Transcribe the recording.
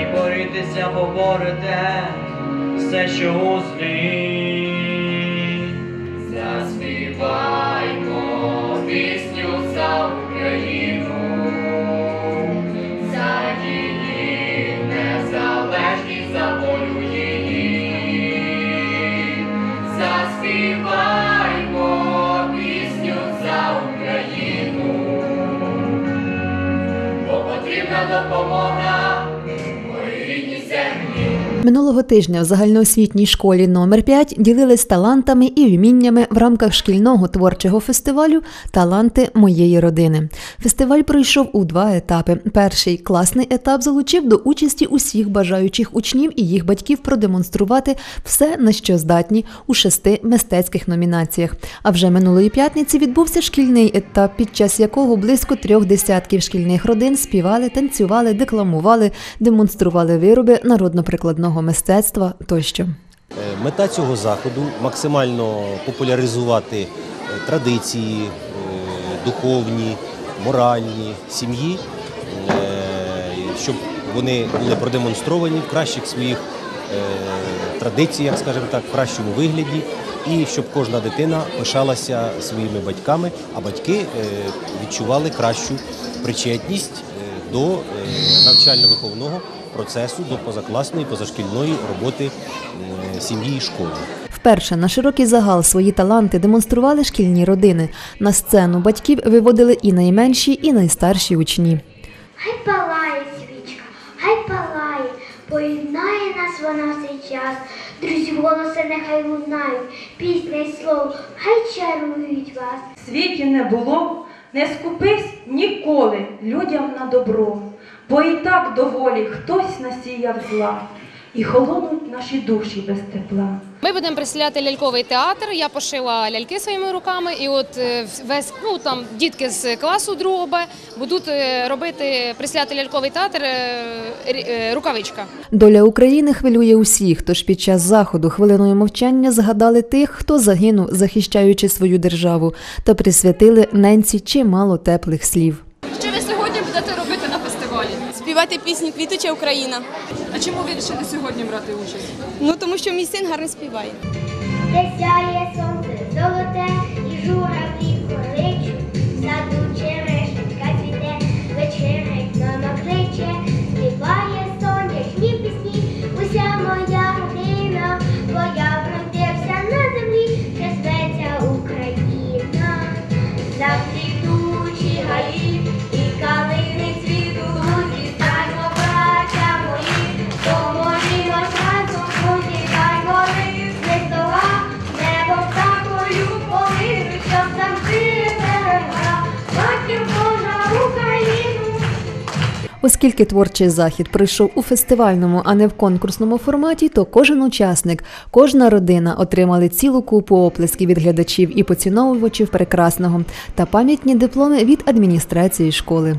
і борітеся, поборете все, що у злі. Заспіваймо пісню за Україну, за її незалежність, за волю її. Заспіваймо пісню за Україну, бо потрібна допомога. Минулого тижня в загальноосвітній школі номер 5 ділились талантами і вміннями в рамках шкільного творчого фестивалю Таланти моєї родини. Фестиваль пройшов у два етапи. Перший класний етап залучив до участі усіх бажаючих учнів і їх батьків продемонструвати все, на що здатні у шести мистецьких номінаціях. А вже минулої п'ятниці відбувся шкільний етап, під час якого близько трьох десятків шкільних родин співали, танцювали, декламували, демонстрували вироби народно-прикладного мистецтва тощо. Е, Мета цього заходу максимально популяризувати е, традиції е, духовні, моральні сім'ї, щоб вони були продемонстровані в кращих своїх традиціях, скажімо так, в кращому вигляді, і щоб кожна дитина пишалася своїми батьками, а батьки відчували кращу причетність до навчально-виховного процесу, до позакласної, позашкільної роботи е, сім'ї і школи. Вперше на широкий загал свої таланти демонстрували шкільні родини. На сцену батьків виводили і найменші, і найстарші учні. Хай палає свічка, хай палає, поєднає нас вона в цей час. Друзі, голоси нехай лунають, пісня й слово, хай чарують вас. світі не було, не скупись ніколи людям на добро, бо і так доволі хтось насіяв зла, і холонуть наші душі без тепла. Ми будемо представляти ляльковий театр. Я пошила ляльки своїми руками, і от е, весь ну там дітки з класу другого Б будуть е, робити представляти ляльковий театр е, рукавичка. Доля України хвилює усіх, тож під час заходу хвилиною мовчання згадали тих, хто загинув, захищаючи свою державу, та присвятили ненці чимало теплих слів. Що ви сьогодні будете робити на фестивалі? Співати пісню Квітуча Україна. А чому вирішили сьогодні брати участь? Ну тому що мій син гарно співає. Оскільки творчий захід пройшов у фестивальному, а не в конкурсному форматі, то кожен учасник, кожна родина отримали цілу купу оплесків від глядачів і поціновувачів прекрасного та пам'ятні дипломи від адміністрації школи.